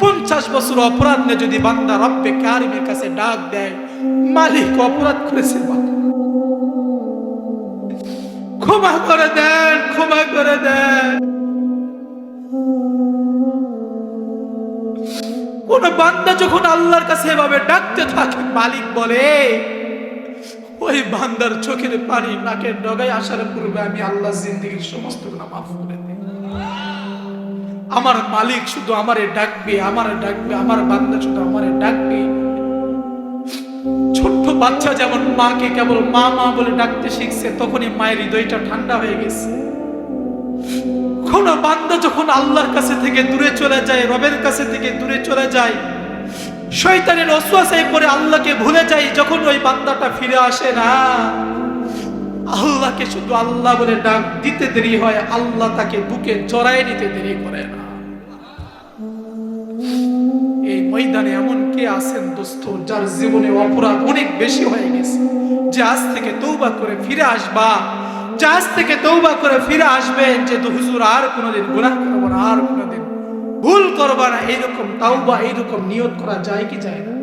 পঞ্চাশ বছর অপরাধ নিয়ে যদি বান্দা রব্বে কারিমের কাছে ডাক দেয়, মালিক অপরাধ করেছে ক্ষমা করে দেন, ক্ষমা করে দেন। কোন বান্দা যখন আল্লাহর কাছে এভাবে ডাকতে থাকে, মালিক বলে, ওই বান্দার চোখের পানি নাকের ডগায় আসার পূর্বে আমি আল্লাহ জিন্দিগির সমস্ত গুণা মাফ করে দিই আমার মালিক শুধু আমারে ডাকবে আমারে ডাকবে, আমার বান্দা শুধু আমারে ডাকবে। ছোট্ট বাচ্চা যেমন মাকে কেবল মা মা বলে ডাকতে শিখছে, তখনই মায়ের হৃদয়টা ঠান্ডা হয়ে গেছে। কোন বান্দা যখন আল্লাহর কাছে থেকে দূরে চলে যায়, রবের কাছে থেকে দূরে চলে যায়, শয়তানের অশ্বাসায় পরে আল্লাহকে ভুলে যায়, যখন ওই বান্দাটা ফিরে আসে না, আল্লাহকে শুধু আল্লাহ বলে ডাক দিতে দেরি হয়, আল্লাহ তাকে বুকে জড়ায় নিতে দেরি করে না। ময়দানে এমন কে আছেন দোস্ত যার জীবনে অপরাধ অনেক বেশি হয়ে গেছে? যে আজ থেকে তৌবা করে ফিরে আসবা, যে আজ থেকে তৌবা করে ফিরে আসবেন যে তো হুজুর আর কোনোদিন গুনাহ করব না, আর কোনোদিন ভুল করবা না, এইরকম তাওবা, এইরকম নিয়ত করা যায় কি যায় না?